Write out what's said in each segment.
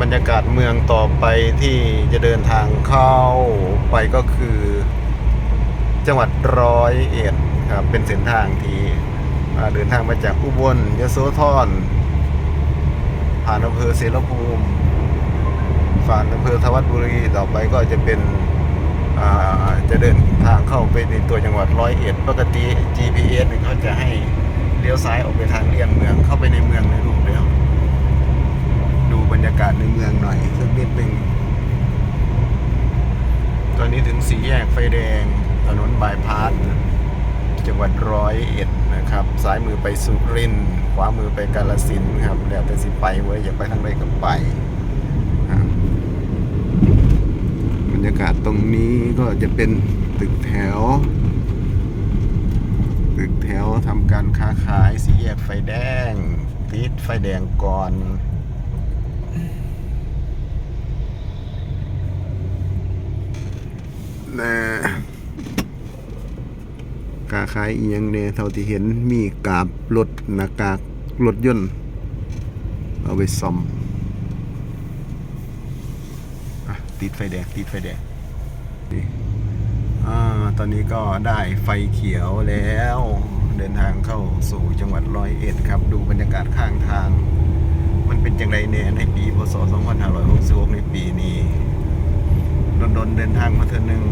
บรรยากาศเมืองต่อไปที่จะเดินทางเข้าไปก็คือ จังหวัดร้อยเอ็ดครับเป็นเส้นทางที่เดินทางมาจากอุบลยโสธรผ่านอำเภอเสรภูมิผ่านอำเภอทวัดบุรีต่อไปก็จะเป็นจะเดินทางเข้าไปในตัวจังหวัดร้อยเอ็ดปกติ GPS เขาจะให้เลี้ยวซ้ายออกไปทางเลี่ยงเมืองเข้าไปในเมืองในรูปแล้ว ดูบรรยากาศในเมืองหน่อยสักนิดหนึ่งตอนนี้ถึงสี่แยกไฟแดง ถนนบายพาสจังหวัดร้อยเอ็ดนะครับ ซ้ายมือไปสุรินทร์ขวามือไปกาลสินครับ แล้วแต่สิไปเว้ย อย่าไปทางใดก็ไปบรรยากาศตรงนี้ก็จะเป็นตึกแถว ตึกแถวทำการค้าขายสี่แยกไฟแดงติดไฟแดงก่อน นะกาขายอีหยังเนี่ยเท่าที่เห็นมีกาบรถหน้ากากรถยนต์ เอาไปซ่อมอะติดไฟแดงติดไฟแดงนี่อ่าตอนนี้ก็ได้ไฟเขียวแล้ว เดินทางเข้าสู่จังหวัดร้อยเอ็ดครับ ดูบรรยากาศข้างทาง มันเป็นจังไรเนี่ยในปีพศ2566ในปีนี้ ดนเดินทางมาเถอะหนึ่ง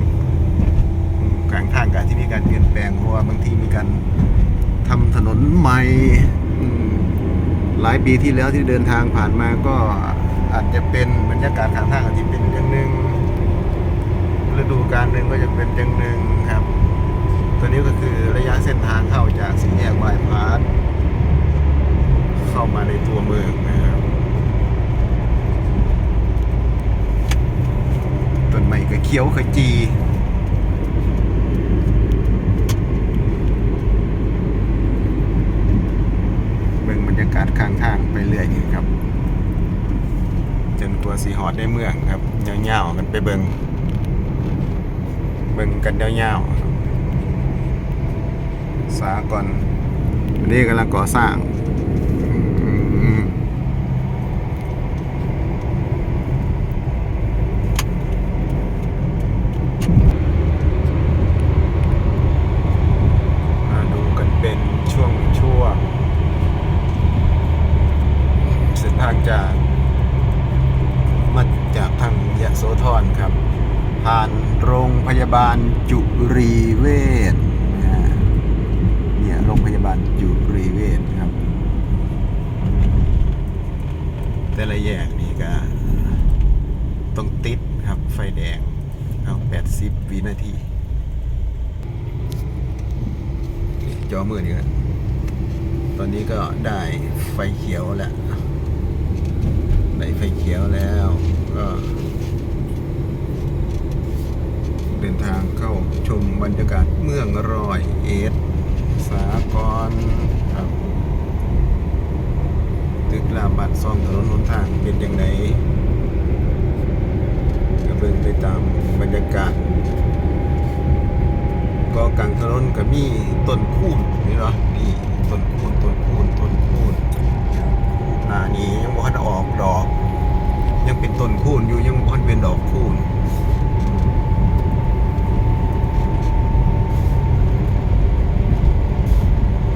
กลางทางการที่มีการเปลี่ยนแปลงเพราะว่าบางทีมีการทำถนนใหม่หลายปีที่แล้วที่เดินทางผ่านมาก็อาจจะเป็นบรรยากาศข้างทางอาจจะเป็นอย่างหนึ่งฤดูกาลหนึ่งก็จะเป็นอย่างหนึ่งครับ ตัวนี้ก็คือระยะเส้นทางเข้าจากสี่แยกบายพาสเข้ามาในตัวเมืองนะครับ ต้นไม้ก็เขียวขจีเบิ่งบรรยากาศข้างทางไปเรื่อยครับ จนตัวสีหอดได้เมืองครับยาวๆกันไปเบิ่งเบิ่งกันยาวๆสาก่อนวันนี้กำลังก่อสร้างอืม มาดูกันเป็นช่วงช่วงเส้นทางจากมาจากทางยะโสธรครับ ผ่านโรงพยาบาลจุรีเวชเนี่ยโรงพยาบาลจุรีเวชครับ แต่ละแยกนี่ก็ต้องติดครับไฟแดงเอา80 วินาทีจอมือนี่ครับตอนนี้ก็ได้ไฟเขียวแล้วได้ไฟเขียวแล้วก็ เดินทางเข้าชมบรรยากาศเมืองรอยเอ็ดสากรครับตึกรามบัตรซองถนนหนทางเป็นยังไงก็เบิ่งไปตามบรรยากาศก็กลางถนนก็มีต้นคูนนี่เนาะนี่ต้นคูนต้นคูนต้นคูนหน้านี้ยังบ่ทันออกดอก ยังเป็นต้นคูนอยู่ยังบ่ทันเป็นดอกคูน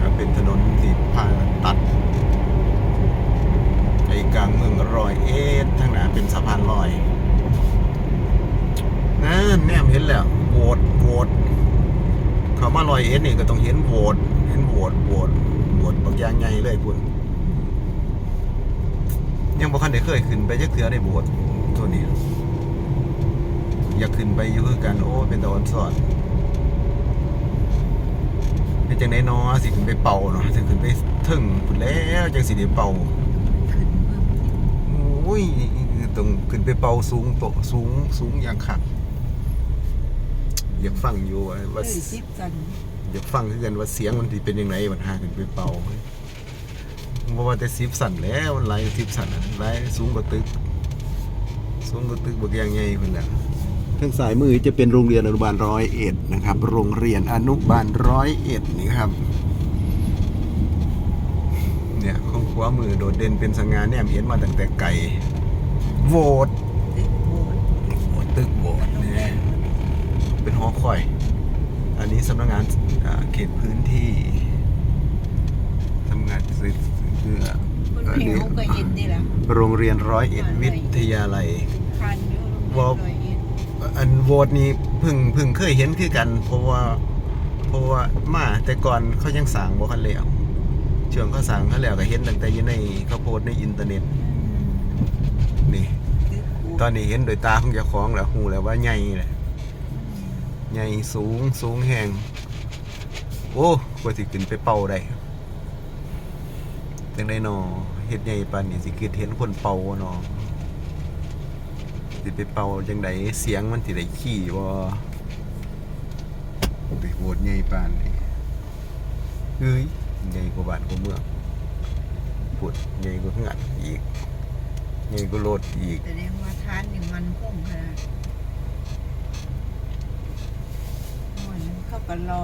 ก็เป็นถนนที่ผ่านตัดใจกลางเมืองรอยเอ็ดทางหน้าเป็นสะพาน ลอยนั่นแนมเห็นแล้วโหวตโหวตเขามาลอยเอ็ดนี่ก็ต้องเห็นโหวตเห็นโหวตโหวตโหวตบางอย่างใหญ่เลยคุณยังบ่คันได้เคยขึ้นไปจักเทื่อได้โหวตตัวนี้ อยากขึ้นไปอยู่คือกันโอ้เป็นตะวันสอนเป็นจังได๋เนาะสิขึ้นไปเป่าเนาะสิขึ้นไปถึงพุ่นแล้วจังสิได้เป่าโอ้ย ต้องขึ้นไปเป่าสูงโตะสูงสูงอย่างคักอยากฟังอยู่ว่าเอ้ยซิปกันอยากฟังคือกันว่าเสียงมันสิเป็นยังไงมันหาขึ้นไปเป่าเพราะว่าแต่สิบสั่นแล้วมันไหลสิบสั่นอะไหลสูงกว่าตึก สูงกว่าตึกบักอย่างใหญ่เพิ่นแหละทางสายมือจะเป็นโรงเรียนอนุบาลร้อยเอ็ดนะครับ โรงเรียนอนุบาลร้อยเอ็ดนี่ครับเนี่ยของขวามือโดดเด่นเป็นสง่าแนมเห็นมาตั้งแต่ไกล โหวตติดโบสถ์โหวตตึกโหวตโรงแรเนี่ยมเป็นหอคอย อันนี้สำนักงานอ่าเขตพื้นที่ทำงานซื้อเพื่อคนอันผินี้วก็เห็นดีละโรงเรียนร้อยเอ็ดวิทยาลัยคันอยู่วอลโรงเรียนร้อยเอ็ดอันโหวตนี้เพึ่งเพึ่งเคยเห็นคือกัน เพราะว่าเพราะว่ามาแต่ก่อนเขายังสั่งบ่คันแล้วช่วงเขาสั่งเขาแล้วก็เห็นตั้งแต่อยู่ในเขาโพสต์ในอินเทอร์เน็ต นี่ ตอนนี้เห็นโดยตาของเจ้าของแล้วหูแล้วว่าใหญ่แหละใหญ่สูงสูงแหงโอ้กว่าสิขึ้นไปเป่าได้จังได้นอเฮ็ดใหญ่ปานนี้สิคือเห็นคนเป่าเนาะสิไปเป่าจังไดเสียงมันสิได้ขี้บ่ไปโหดใหญ่ปานนี้เฮ้ยใหญ่กว่าบ้านกว่าเมืองพูดใหญ่กว่าเฮือนอีก ใหญ่กว่าโลดอีกแสดงว่าทานนี่มันคงขนาดโอ้ยเขาก็รอ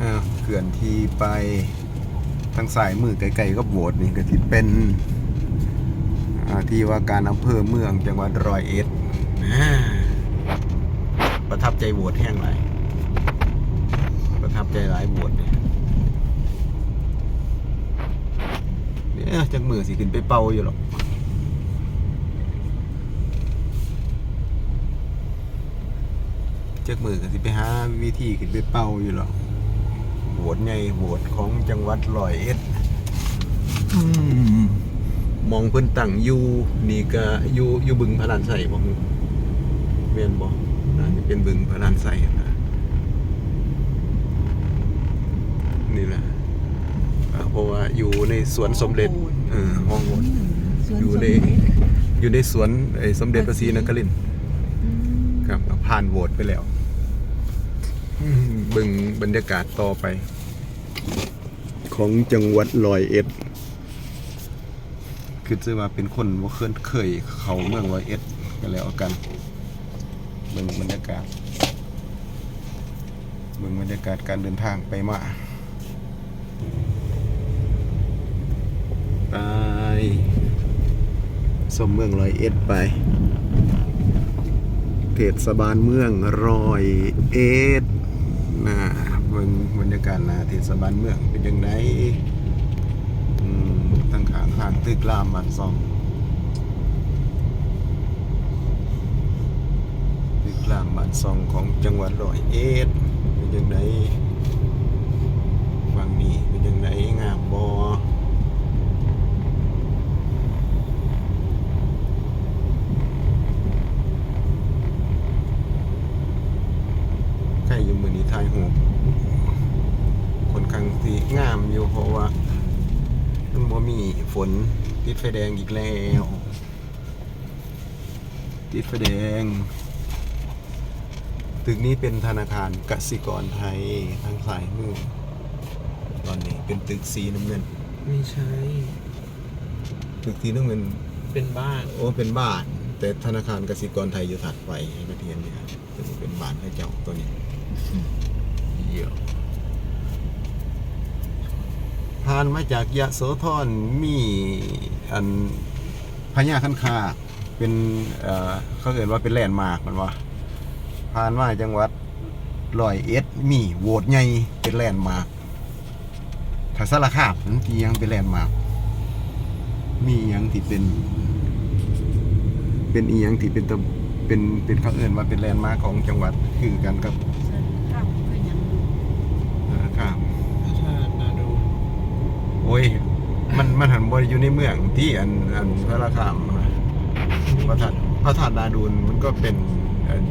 อ่าเขื่อนที่ไปทางสายมือไกลๆก็โบสถ์นี่ก็ที่เป็นอ่าที่ว่าการอำเภอเมืองจังหวัดร้อยเอ็ดอ่าประทับใจโบสถ์แห้งหลายประทับใจหลายโบสถ์เนี่ยเนี่ยจักมือสิขึ้นไปเป่าอยู่หรอก จักมือก็สิไปหาวิธีขึ้นไปเป่าอยู่หรอกโบสถ์ใหญ่โบสถ์ของจังหวัดร้อยเอ็ดอืมมองเพิ่นตั้งอยู่นี่ก็อยู่อยู่บึงพระลานไส้บ่ฮู้แม่นบ่น่าจะเป็นบึงพระลานไส้นะนี่แหละอ่าเพราะว่าอยู่ในสวนสมเด็จเออห้องโบสถ์สวนอยู่ในสมเด็จอยู่ในสวนไอ้สมเด็จพระศรีนครินทร์อืมครับผ่านโหวตไปแล้วอืม เบึงบรรยากาศต่อไป ของจังหวัดร้อยเอ็ด คือจะว่าเป็นคนว่าเคยเคยเขาเมืองร้อยเอ็ดกันแล้วกัน เบิ่งบรรยากาศ เบิ่งบรรยากาศการเดินทางไปมาไปสมเมืองร้อยเอ็ดไป เทศบาลเมืองร้อยเอ็ดนะเบิ่งบรรยากาศนะเทศบาลเมืองเป็นยังไงอืมตั้งขางข้างตึกรามบ้านซองตึกรามบ้านซองของจังหวัดร้อยเอ็ดเป็นยังไงฝั่งนี้เป็นยังไงงามบอใกล้อยู่มือนี้ทายหูค นข้างที่งามอยู่เพราะว่า มันบ่มีฝนติดไฟแดงอีกแล้ว ติดไฟแดง ตึกนี้เป็นธนาคารกสิกรไทยทางสายมือตอนนี้เป็นตึกสีน้ำเงิน ไม่ใช่ ตึกสีน้ำเงิน เป็นบ้าน โอ้ เป็นบ้าน แต่ธนาคารกสิกรไทยอยู่ถัดไปให้มาเทียนเนี่ยเป็นบ้านให้เจ้าตัวนี้เยี่ยม ผ่านมาจากยะโสธรมีอันพญาคันคาเป็นเอ่อเขาเอ่นว่าเป็นแลนด์มาร์กมันว่าผ่านมาจังหวัดร้อยเอ็ดมีโหวตใหญ่เป็นแลนด์มาร์กถ้าสารคามมันที่ยังเป็นแลนด์มาร์กมีหยังที่เป็น เป็นอีหยังที่เป็นตะเป็นเป็นเขาเอื่นว่าเป็นแลนด์มาร์คของจังหวัดคือกันกับ สันข้ามก็ยังดู สารคาม พระธาตุนาดู โอ้ย มันมันหันบริอยู่ในเมืองที่อันอันพระราคามนะพระธาตุพระธาตุนาดูนมันก็เป็น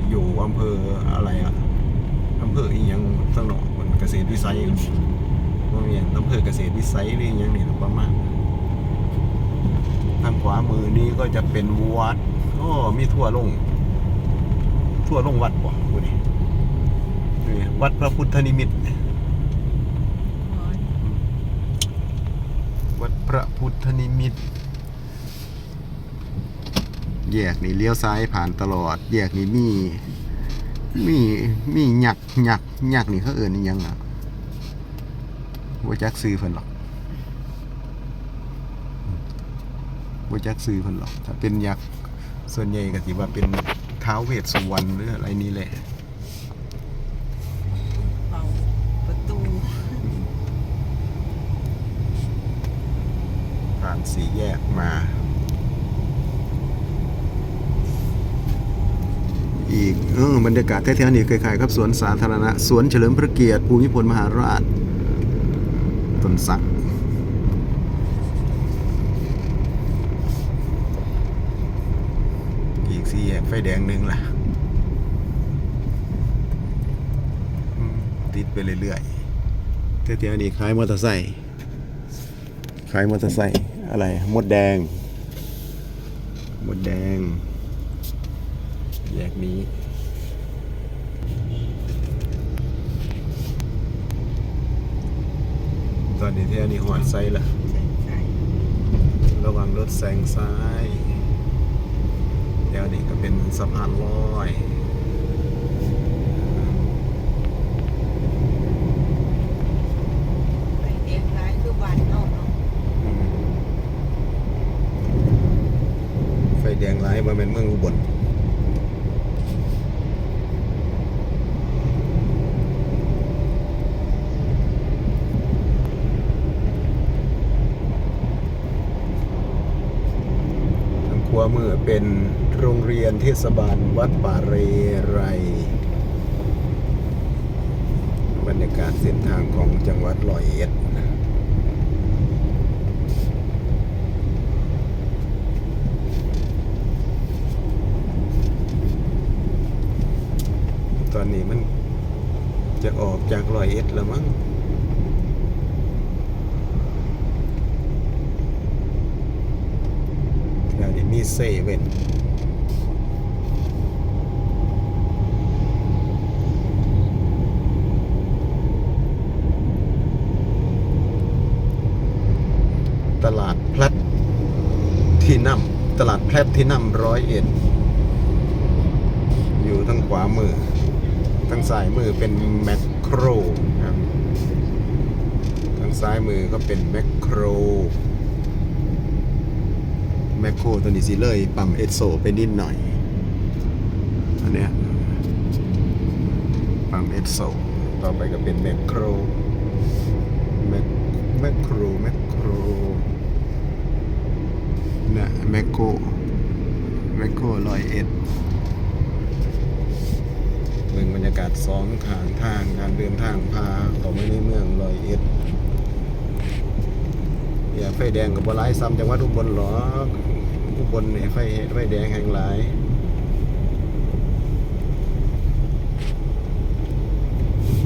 อยู่อำเภออะไรอะอำเภออีหยังตั้งหนอมันเกษตรวิสัยว่ามีอำเภอเกษตรวิสัยหรืออหยังนี่แหละประมาณทางขวามือนี้ก็จะเป็นวัดโอ้มีทั่วลง ทั่วลงวัดบ่ดูนี่วัดพระพุทธนิมิตร อ๋อ วัดพระพุทธนิมิตร แยกนี่เลี้ยวซ้ายผ่านตลอด แยกนี่มี มีมีหยักหยักหยักนี่เขาเอิญนี่ยังอะว่าจักซื้อเพิ่นหรอกว่าจักซื้อเพิ่นหรอก ถ้าเป็นหยักส่วนใหญ่ก็ถือว่าเป็นท้าวเวสสุวรรณหรืออะไรนี่แหละ เป่าประตู ผ่าน สี่แยกมา อีกเออบรรยากาศแท้ๆนี่คล้ายๆกับสวนสาธารณะ สวนเฉลิมพระเกียรติภูมิพลมหาราชต้นสักอีกสี่แยกไฟแดงหนึ่งล่ะ ติดไปเรื่อยๆแท้ๆนี่ขายมอเตอร์ไซค์ขายมอเตอร์ไซค์ อะไรมดแดง มดแดง แยกนี้ตอนนี้ที่อันนี้หอดไซละใส่ใส่ระวังรถแซงซ้าย เดี๋ยวนี้ก็เป็นสะพานลอย ไฟแดงร้ายคือบ้านนอกเนาะ อืมไฟแดงร้ายมาเป็นเมืองอุบลทางขวามือเป็นโรงเรียนเทศบาลวัดป่าเรไร บรรยากาศเส้นทางของจังหวัดร้อยเอ็ด ตอนนี้มันจะออกจากร้อยเอ็ดแล้วมั้งแถวนี้มีเซเว่นตลาดพลัดที่นำตลาดแพลตที่นำร้อยเอ็ดอยู่ทางขวามือางซ้ายมือเป็นแมคโครครับทางซ้ายมือก็เป็นแมคโครแมคโครตัวนี้สิเลยปั๊มเอสโซไปนิดหน่อยอันเนี้ยปั๊มเอสโซต่อไปก็เป็นแมคโครแมคแมคโครแมคโครนะแมคโครแมคโครลอยเอ็ด เมืองบรรยากาศสองขางทางการเดินทางพาเขาไม่ในเมืองลอยเอ็ดอย่าไฟแดงกับบหลายซ้ำจังหวัดอุบลหรออุบลเนี่ยไฟไฟแดงแห่งหลาย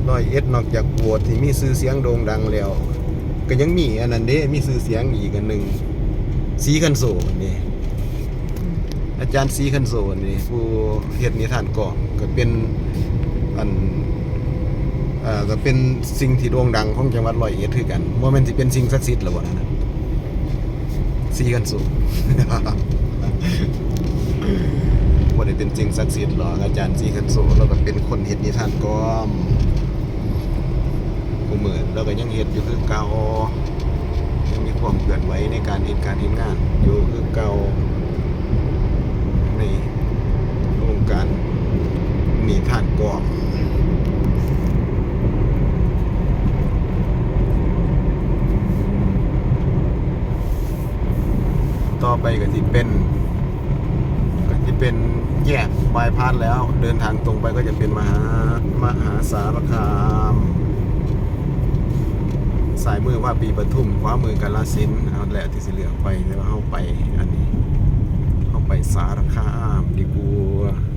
ร้อยเอ็ดนอกจากบวชที่มีชื่อเสียงโด่งดังแล้ว ก็ยังมีอันนั้นเด้มีชื่อเสียงอีกอันหนึ่งสีคันโซนี่อาจารย์สีคันโซนี่ผู้เฮ็ดนิทานกล่อง ก็เป็นอันเอ่อก็เป็นสิ่งที่โด่งดังของจังหวัดร้อยเอ็ดคือกันว่ามันสิเป็นสิ่งศักดิ์สิทธิ์หรือบ่นั่นนะสีกันสูงบ่ได้เป็นสิ่งศักดิ์สิทธิ์หรอกอาจารย์สีกันสูเราก็เป็นคนเฮ็ดนิทานกอมกูเหมือนเราก็ยังเฮ็ดอยู่คือเก่ายังมีความเคลื่อนไหวในการเฮ็ดการเฮ็ดงานอยู่คือเก่าในวงการ นิทานกอมต่อไปก็ที่เป็นก็ที่เป็นแยกบายพาสแล้ว เดินทางตรงไปก็จะเป็นมหามหาสารคามสายมือว่าปีปทุมขวามือกาลสินเอาแหละที่สิเหลือกไปแต่ว่าเข้าไปอันนี้ เข้าไปสารคามดีกว่า